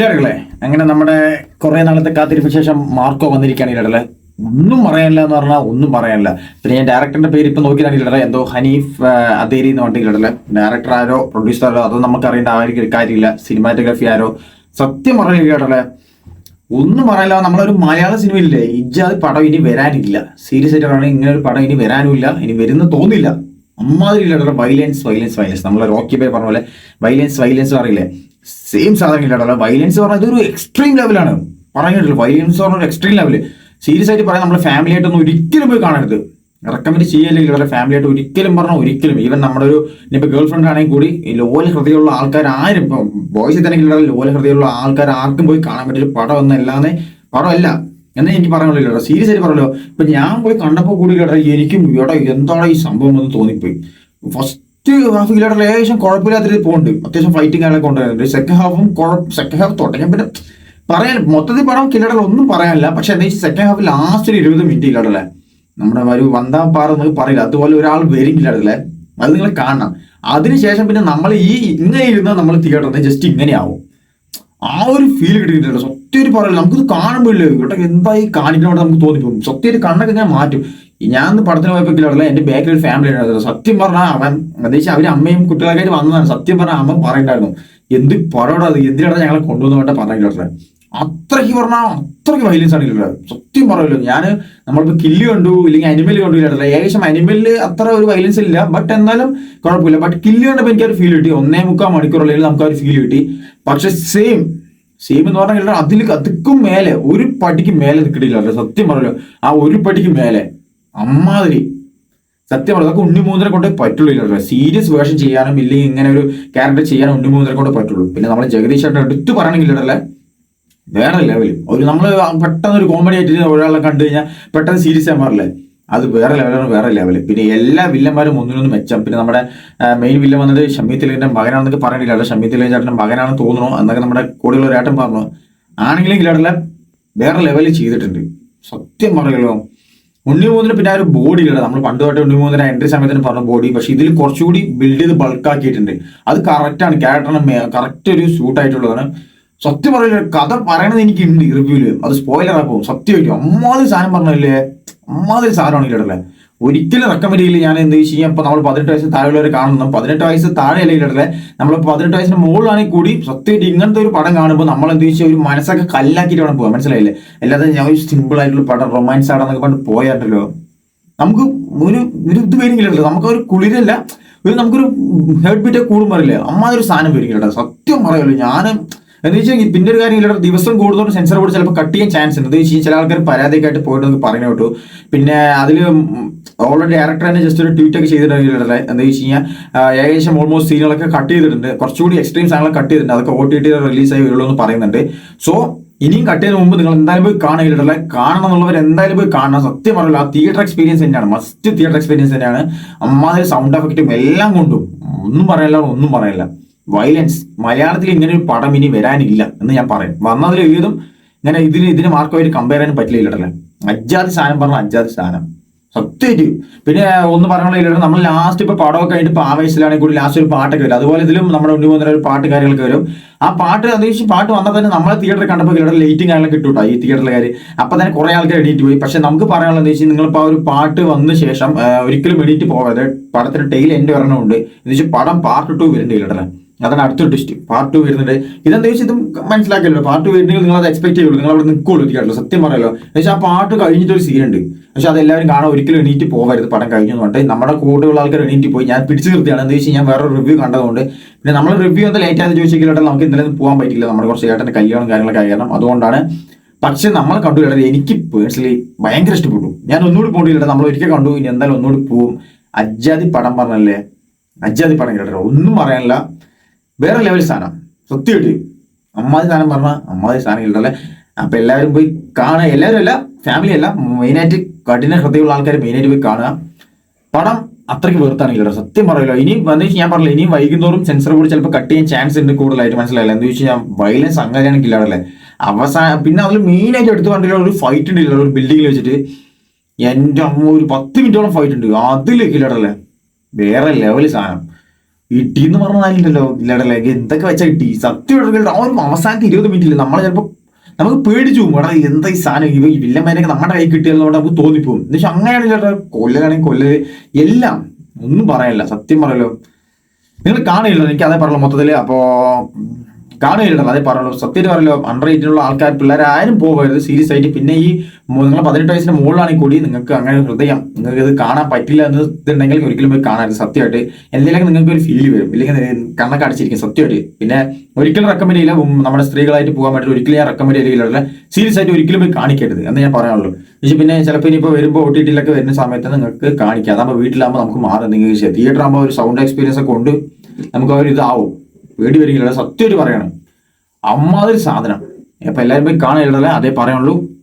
ഇല്ലാടകളെ അങ്ങനെ നമ്മുടെ കുറേ നാളത്തെ കാത്തിരിപ്പ് ശേഷം മാർക്കോ വന്നിരിക്കുകയാണ് ഇടയിലെ. ഒന്നും പറയാനില്ല എന്ന് പറഞ്ഞാൽ ഒന്നും പറയാനില്ല. പിന്നെ ഞാൻ ഡയറക്ടറിന്റെ പേര് ഇപ്പം നോക്കിയതാണ് ഇടയിലെ. എന്തോ ഹനീഫ് അതേരി എന്ന് പറഞ്ഞിട്ട് ഇല്ലടലെ ഡയറക്ടർ ആരോ പ്രൊഡ്യൂസർ ആരോ അതൊന്നും നമുക്ക് അറിയേണ്ട ആ ഒരു കാര്യമില്ല. സിനിമാറ്റോഗ്രാഫി ആരോ. സത്യം പറഞ്ഞില്ല ഇല്ലടലെ ഒന്നും പറയാനില്ല. നമ്മളൊരു മലയാള സിനിമയില്ലേ ഇജ്ജാതി പടം ഇനി വരാനില്ല. സീരിയസ് ആയിട്ട് പറയുകയാണെങ്കിൽ ഇങ്ങനെ ഒരു പടം ഇനി വരാനുമില്ല. ഇനി വരുന്ന തോന്നില്ല. അമ്മാതിരി ഇല്ല വയലൻസ് വയലൻസ് വയലൻസ് നമ്മളെ റോക്കി ബൈ പറഞ്ഞ പോലെ വയലൻസ് വയലൻസ് പറയില്ലേ? സെയിം സാധനം ഇല്ലടലെ വയലൻസ് പറഞ്ഞാൽ ഇതൊരു എക്സ്ട്രീം ലെവലാണ് പറഞ്ഞിട്ടില്ല. വയലൻസ് പറഞ്ഞ ഒരു എക്സ്ട്രീം ലെവൽ സീരിയസ് ആയിട്ട് പറയാൻ നമ്മൾ ഫാമിലി ആയിട്ടൊന്നും ഒരിക്കലും പോയി കാണരുത്. റെക്കമെൻഡ് ചെയ്യല്ലെങ്കിൽ അവരുടെ ഫാമിലി ആയിട്ട് ഒരിക്കലും പറഞ്ഞാൽ ഒരിക്കലും. ഈവൻ നമ്മുടെ ഒരു ഇനിയിപ്പോൾ ഗേൾ ഫ്രണ്ട് ആണെങ്കിൽ കൂടി ഈ ലോല ഹൃദയമുള്ള ആൾക്കാർ ആരും ഇപ്പം ബോയ്സിൽ തന്നെ ലോല ഹൃദയമുള്ള ആൾക്കാർ ആർക്കും പോയി കാണാൻ പറ്റില്ല. ഒരു പടം ഒന്നും അല്ലാതെ. പടമല്ല എന്നേ എനിക്ക് പറയാനുള്ളൂ സീരിയസ് ആയിട്ട് പറഞ്ഞല്ലോ ഇപ്പൊ ഞാൻ പോയി കണ്ടപ്പോൾ കൂടി കേട്ടോ എനിക്കും ഇവിടെ എന്താണ് ഈ സംഭവം എന്ന് തോന്നിപ്പോയി. ഫസ്റ്റ് ഹാഫ് ഇല്ലാതെ ലേശം കുഴപ്പമില്ലാത്ത രീതിയിൽ പോകുന്നുണ്ട് അത്യാവശ്യം ഫൈറ്റിംഗ് ആളെ കൊണ്ടുവരുന്നുണ്ട്. സെക്കൻഡ് ഹാഫും സെക്കൻഡ് ഹാഫ് തുടങ്ങിയ പിന്നെ പറയാൻ മൊത്തത്തിൽ പടം കില്ലടൽ ഒന്നും പറയാനില്ല. പക്ഷെ എന്താ സെക്കൻഡ് ഹാഫ് ലാസ്റ്റ് ഒരു ഇരുപത് മിനിറ്റ് ഇല്ലാടല്ലേ നമ്മുടെ ഒരു വന്താ പാറ എന്നൊക്കെ പറയില്ല. അതുപോലെ ഒരാൾ വരില്ല അത് നിങ്ങൾ കാണണം. അതിനുശേഷം പിന്നെ നമ്മൾ ഈ ഇങ്ങനെ ഇരുന്ന നമ്മൾ തിയേറ്ററിൽ ജസ്റ്റ് ഇങ്ങനെയാവും ആ ഒരു ഫീൽ കിട്ടിയിട്ടുണ്ട് സത്യം ഒരു പറയില്ല. നമുക്കിത് കാണുമ്പോഴല്ലേ കേട്ടോ എന്തായി ഈ കാണിക്കണോടെ നമുക്ക് തോന്നിപ്പോകും. സത്യം ഒരു കണ്ണൊക്കെ ഞാൻ മാറ്റും. ഞാൻ പടത്തിന് പോയപ്പോൾ കിലോടല്ല എന്റെ ബാക്കിൽ ഒരു ഫാമിലി ഉണ്ടായിരുന്നു. സത്യം പറഞ്ഞാൽ അവൻ അതായത് അവർ അമ്മയും കുട്ടികളൊക്കെ വന്നതാണ്. സത്യം പറഞ്ഞാൽ അമ്മ പറയണ്ടായിരുന്നു എന്ത് പടോടാ അത്? എന്തിനാണ് ഞങ്ങളെ കൊണ്ടുവന്നോട്ടെ പറഞ്ഞിട്ടുള്ളത് അത്രയ്ക്ക് പറഞ്ഞാൽ അത്രയ്ക്ക് വയലൻസ് ആണ് ഇല്ലത് സത്യം പറയുമല്ലോ ഞാൻ നമ്മളിപ്പോൾ കില്ല് കണ്ടു ഇല്ലെങ്കിൽ അനിമൽ കണ്ടു കിട്ടില്ല ഏകദേശം അനിമലിൽ അത്ര ഒരു വയലൻസ് ഇല്ല. ബട്ട് എന്നാലും കുഴപ്പമില്ല. ബട്ട് കില്ല് കണ്ടപ്പോൾ എനിക്ക് ഒരു ഫീൽ കിട്ടി. ഒന്നേ മുക്കാൽ മണിക്കൂറുള്ളിൽ നമുക്ക് ഒരു ഫീൽ കിട്ടി. പക്ഷെ സെയിം സെയിം എന്ന് പറഞ്ഞാൽ അതിൽ അതിക്കും മേലെ ഒരു പടിക്ക് മേലെ നിൽക്കിട്ടില്ല സത്യം പറയല്ലോ ആ ഒരു പടിക്ക് മേലെ. അമ്മാതിരി. സത്യം പറഞ്ഞു അതൊക്കെ ഉണ്ണിമൂന്നരെ കൊണ്ടേ പറ്റുള്ളൂ സീരിയസ് വേർഷൻ ചെയ്യാനും ഇല്ലെങ്കിൽ ഇങ്ങനെ ഒരു ക്യാരക്ടർ ചെയ്യാനും ഉണ്ണിമൂന്നരെ കൊണ്ട് പറ്റുള്ളൂ. പിന്നെ നമ്മൾ ജഗദീഷ് ചേട്ടൻ എടുത്തു പറയണമെങ്കിൽ വേറെ ലെവലും ഒരു നമ്മൾ പെട്ടെന്ന് ഒരു കോമഡി ആയിട്ട് ഒരാളെ കണ്ടു കഴിഞ്ഞാൽ പെട്ടെന്ന് സീരിയസ് ആയി മാറില്ലേ അത് വേറെ ലെവലാണ് വേറെ ലെവൽ പിന്നെ എല്ലാ വില്ലന്മാരും ഒന്നിനൊന്ന് മെച്ചം. പിന്നെ നമ്മുടെ മെയിൻ വില്ലൻ വന്നത് ഷമീ തിലകിന്റെ മകനാണെന്നൊക്കെ പറയണില്ല ഷമീ തിലകൻ ചേട്ടന്റെ മകനാണെന്ന് തോന്നുന്നു. എന്നൊക്കെ നമ്മുടെ കൂടെയുള്ള ഒരു ഏട്ടൻ പറഞ്ഞു. ആണെങ്കിലും ഇല്ലാടല്ല വേറെ ലെവലിൽ ചെയ്തിട്ടുണ്ട്. സത്യം പറയല്ലോ ഉണ്ണിമൂന്നിന് പിന്നെ ഒരു ബോഡി ഇല്ല നമ്മൾ പണ്ട് തൊട്ട് ഉണ്ണിമൂന്നിന് എൻട്രി സമയത്തിന് പറഞ്ഞ ബോഡി പക്ഷെ ഇതിൽ കുറച്ചുകൂടി ബിൽഡ് ചെയ്ത് ബൾക്കാക്കിയിട്ടുണ്ട് അത് കറക്റ്റാണ് ക്യാരക്ടറിന് കറക്റ്റ് ഒരു സ്യൂട്ട് ആയിട്ടുള്ളതാണ്. സത്യം പറയില്ല കഥ പറയണത് എനിക്ക് ഉണ്ട് റിവ്യൂൽ അത് സ്പോയിലർ ആക്കും സത്യമായിട്ടും അമ്മാതിരി സാധനം പറഞ്ഞില്ലേ അമ്മാതിരി സാധനമാണ് ഇല്ലടല്ലേ ഒരിക്കലും റെക്കമെൻഡ് ചെയ്യില്ല. ഞാൻ എന്ത് വെച്ച് കഴിഞ്ഞാൽ ഇപ്പൊ നമ്മൾ പതിനെട്ട് വയസ്സ് താഴെയുള്ളവർ കാണുന്നു. പതിനെട്ട് വയസ്സ് താഴെയല്ല ഇല്ലടല്ലേ നമ്മൾ പതിനെട്ട് വയസ്സിന് മുകളിലാണെങ്കിൽ കൂടി സത്യമായിട്ട് ഇങ്ങനത്തെ ഒരു പടം കാണുമ്പോൾ നമ്മൾ എന്ത് വെച്ചാൽ ഒരു മനസ്സൊക്കെ കല്ലാക്കിയിട്ട് വേണം പോകാൻ. മനസ്സിലായില്ലേ? അല്ലാതെ ഞാൻ ഒരു സിമ്പിൾ ആയിട്ടുള്ള പടം റൊമാൻസ് ആടാന്നൊക്കെ പണ്ട് പോയാട്ടല്ലോ. നമുക്ക് ഒരു ഒരു ഇത് വരുന്നില്ലല്ലോ നമുക്ക് ഒരു കുളിരല്ല ഒരു നമുക്കൊരു ഹെഡ് ബീറ്റ് കൂടുമ്പോൾ അറിയില്ലേ? അമ്മാതിരി സാധനം വരുന്നില്ല സത്യം പറയുമല്ലോ ഞാൻ എന്ന് വെച്ചാൽ പിന്നെ ഒരു കാര്യം ഇല്ല ദിവസം കൂടുതലും സെൻസർ ബോർഡ് ചിലപ്പോൾ കട്ട് ചെയ്യാൻ ചാൻസ് ഉണ്ട്. എന്ന് വെച്ചാൽ ചില ആൾക്കാർ പരാതിയൊക്കെ പോയിട്ട് നമുക്ക് പറഞ്ഞു കേട്ടു പിന്നെ അതിൽ ഓൾറെഡി ഡയറക്ടർ തന്നെ ജസ്റ്റ് ഒരു ട്വീറ്റ് ഒക്കെ ചെയ്തിട്ടുണ്ടെങ്കിൽ എന്താ വെച്ച് കഴിഞ്ഞാൽ ഏകദേശം ഓൾമോസ്റ്റ് സീനുകളൊക്കെ കട്ട് ചെയ്തിട്ടുണ്ട്. കുറച്ചുകൂടി എക്സ്ട്രീം സാധനങ്ങൾ കട്ട് ചെയ്തിട്ടുണ്ട്. അതൊക്കെ ഒ ടി ടി റിലീസായി വരുള്ളൂ എന്ന് പറയുന്നുണ്ട്. സോ ഇനിയും കട്ട് ചെയ്യുന്ന മുമ്പ് നിങ്ങൾ എന്തായാലും പോയി കാണുകയില്ല കാണണം എന്നുള്ളവർ എന്തായാലും പോയി കാണണം സത്യം പറയില്ല ആ തിയേറ്റർ എക്സ്പീരിയൻസ് തന്നെയാണ്. മസ്റ്റ് തിയേറ്റർ എക്സ്പീരിയൻസ് തന്നെയാണ്. അമ്മാതിരി സൗണ്ട് എഫക്റ്റും എല്ലാം കൊണ്ടും. ഒന്നും പറയില്ല ഒന്നും പറയില്ല. വയലൻസ് മലയാളത്തിൽ ഇങ്ങനെ ഒരു പടം ഇനി വരാനില്ല എന്ന് ഞാൻ പറയും. വന്നതിൽ ഏതും ഇങ്ങനെ ഇതിന് ഇതിന് മാർക്കുമായിട്ട് കമ്പയർ ചെയ്യാൻ പറ്റില്ല ഇല്ലടല്ലേ അജ്ജാത് സാധനം പറഞ്ഞ അജ്ജാത് സാധനം സത്യമായിട്ട്. പിന്നെ ഒന്ന് പറയാനുള്ള നമ്മൾ ലാസ്റ്റ് ഇപ്പൊ പടമൊക്കെ കഴിഞ്ഞിട്ട് ഇപ്പൊ ആവേശത്തിലാണെങ്കിൽ കൂടി ലാസ്റ്റ് ഒരു പാട്ടൊക്കെ വരും. അതുപോലെ ഇതിലും നമ്മുടെ ഉണ്ണി മുതൽ ഒരു പാട്ട് കാര്യങ്ങളൊക്കെ വരും. ആ പാട്ട് അത്യാവശ്യം പാട്ട് വന്നാൽ തന്നെ നമ്മളെ തിയേറ്ററിൽ കണ്ടപ്പോൾ ഇവിടെ ലൈറ്റും കാര്യങ്ങളൊക്കെ കിട്ടൂട്ടോ ഈ തിയേറ്ററിലെ കാര്യം. അപ്പൊ തന്നെ കുറെ ആൾക്കാർ എഡിറ്റ് പോയി. പക്ഷെ നമുക്ക് പറയാനുള്ള എന്താ വെച്ചാൽ നിങ്ങളിപ്പോൾ ആ ഒരു പാട്ട് വന്ന ശേഷം ഒരിക്കലും എഡിറ്റ് പോകാതെ പടത്തിന് ടെയിൽ എന്റെ വരണമുണ്ട്. എന്ന് വെച്ചാൽ പടം പാർട്ട് ടു വരുന്നുണ്ട് ഇല്ലടല്ലേ അതാണ് അടുത്ത ടിസ്റ്റ് പാർട്ട് ടു വരുന്നുണ്ട്. ഇതെന്താ വെച്ചാൽ ഇതും മനസ്സിലാക്കല്ലോ പാർട്ട് ടു വരുന്നെങ്കിൽ നിങ്ങൾ അത് എക്സ്പെക്ട് ചെയ്യുള്ളൂ നിങ്ങൾ അവിടെ നിൽക്കുള്ളൂ തിയേറ്ററിൽ സത്യം പറയല്ലോ. പക്ഷേ ആ പാട്ട് കഴിഞ്ഞിട്ട് ഒരു സീൻ ഉണ്ട്. പക്ഷെ അതെല്ലാവരും കാണാൻ ഒരിക്കലും എണീറ്റ് പോകരുത് പടം കഴിഞ്ഞു പറഞ്ഞിട്ട് നമ്മുടെ കൂടെയുള്ള ആൾക്കാർ എണീറ്റ് പോയി. ഞാൻ പിടിച്ചു നിർത്തിയാണ്. എന്താ വെച്ചാൽ ഞാൻ വേറെ റിവ്യൂ കണ്ടതുകൊണ്ട്. പിന്നെ നമ്മൾ റിവ്യൂ എന്താ ലേറ്റ് ആണെന്ന് ചോദിച്ചെങ്കിൽ നമുക്ക് ഇന്നലെ പോകാൻ പറ്റില്ല നമ്മുടെ കുറച്ച് ഏട്ടന്റെ കല്യാണം കാര്യങ്ങളൊക്കെ കാരണം. അതുകൊണ്ടാണ് പക്ഷെ നമ്മൾ കണ്ടു കേട്ടത് എനിക്ക് പേഴ്സണലി ഭയങ്കര ഇഷ്ടപ്പെട്ടു. ഞാൻ ഒന്നുകൂടി പോയിട്ടില്ല നമ്മൾ ഒരിക്കൽ കണ്ടു. ഇനി എന്തായാലും ഒന്നുകൂടി പോവും. അജാതി പടം പറഞ്ഞല്ലേ? അജാതി പടം കേട്ടോ. ഒന്നും പറയാനില്ല. വേറെ ലെവൽ സാധനം. സത്യമായിട്ട്. അമ്മാതി സാധനം പറഞ്ഞാൽ അമ്മാതി സാധനം ഇല്ലല്ലേ അപ്പൊ എല്ലാവരും പോയി കാണുക. എല്ലാവരും അല്ല ഫാമിലി അല്ല മെയിനായിട്ട് കഠിന ഹൃദയമുള്ള ആൾക്കാർ മെയിനായിട്ട് പോയി കാണുക. പടം അത്രയ്ക്ക് വെറുത്താണ് ഇല്ലല്ലോ സത്യം പറയല്ലോ. ഇനി വന്നു ഞാൻ പറഞ്ഞില്ല ഇനിയും വൈകുന്നോറും സെൻസർ കൂടി ചിലപ്പോൾ കട്ട് ചെയ്യാൻ ചാൻസ് ഉണ്ട് കൂടുതലായിട്ട്. മനസ്സിലായില്ല? എന്ന് ചോദിച്ചാൽ വയലൻസ് അങ്ങനെയാണ് ഇല്ലാടല്ലേ അവസാനം പിന്നെ അതിൽ മെയിനായിട്ട് എടുത്തു കണ്ടില്ല ഒരു ഫൈറ്റ് ഉണ്ട് ഒരു ബിൽഡിങ്ങിൽ വെച്ചിട്ട്. എന്റെ അമ്മ ഒരു പത്ത് മിനിറ്റോളം ഫൈറ്റ് ഉണ്ട്. അതിലേക്ക് ഇല്ലാടല്ലേ വേറെ ലെവൽ സാധനം. ഇടി എന്ന് പറഞ്ഞാലില്ലല്ലോ ഇല്ലടല്ലേ എന്തൊക്കെ വെച്ചാൽ ഇട്ടി സത്യം ആ ഒരു അവസാനത്തെ ഇരുപത് മിനിറ്റിൽ നമ്മൾ ചിലപ്പോ നമുക്ക് പേടിച്ചു പോകും. എടാ എന്താ ഈ സാധനം? ഇവ വില്ലന്മാരൊക്കെ നമ്മുടെ കൈ കിട്ടിയതുകൊണ്ട് നമുക്ക് തോന്നിപ്പോകും എന്ന് വെച്ചാൽ ചേട്ടാ കൊല്ലലാണെങ്കിൽ കൊല്ലല്. എല്ലാം ഒന്നും പറയാനില്ല സത്യം പറയല്ലോ. നിങ്ങൾ കാണില്ല എനിക്ക് അതേ പറയുള്ളൂ മൊത്തത്തിൽ അപ്പോ കാണുകയില്ലല്ലോ അതേ പറഞ്ഞു സത്യം പറഞ്ഞല്ലോ അണ്ടർ എയ്റ്റിനുള്ള ആൾക്കാർ പിള്ളേർ ആരും പോകരുത്. സീരിയസ് ആയിട്ട് പിന്നെ ഈ നിങ്ങൾ പതിനെട്ട് വയസ്സിന് മുകളിലാണെങ്കിൽ കൂടി നിങ്ങൾക്ക് അങ്ങനെ ഹൃദയം നിങ്ങൾക്ക് ഇത് കാണാൻ പറ്റില്ല എന്ന് ഇതുണ്ടെങ്കിൽ ഒരിക്കലും പോയി കാണരുത് സത്യമായിട്ട് എന്തെങ്കിലും നിങ്ങൾക്ക് ഒരു ഫീൽ വരും. ഇല്ലെങ്കിൽ കണ്ണൊക്കെ അടിച്ചിരിക്കും. സത്യമായിട്ട്. പിന്നെ ഒരിക്കലും റെക്കമെൻഡ് ചെയ്യില്ല. നമ്മുടെ സ്ത്രീകളായിട്ട് പോകാൻ പറ്റില്ല. ഒരിക്കലും ഞാൻ റെക്കമെൻഡ് ചെയ്യില്ല സീരിയസ് ആയിട്ട് ഒരിക്കലും പോയി കാണിക്കരുത് എന്ന് ഞാൻ പറയാനുള്ളൂ. പക്ഷേ പിന്നെ ചിലപ്പോൾ ഇനിയിപ്പോൾ വരുമ്പോൾ ഒ ടി ടിയിലൊക്കെ വരുന്ന സമയത്ത് നിങ്ങൾക്ക് കാണിക്കാം. അതാകുമ്പോൾ വീട്ടിലാകുമ്പോൾ നമുക്ക് മാറും. നിങ്ങൾക്ക് തിയേറ്റർ ആകുമ്പോൾ ഒരു സൗണ്ട് എക്സ്പീരിയൻസ് ഒക്കെ ഉണ്ട്. നമുക്ക് ഒരു ഇതാവും. പേടി വരികയില്ല സത്യമായിട്ട് പറയണം. അമ്മാതിരി സാധനം. അപ്പം എല്ലാവരും പോയി കാണുകയുള്ളതല്ലേ അതേ പറയുള്ളൂ. ബൈ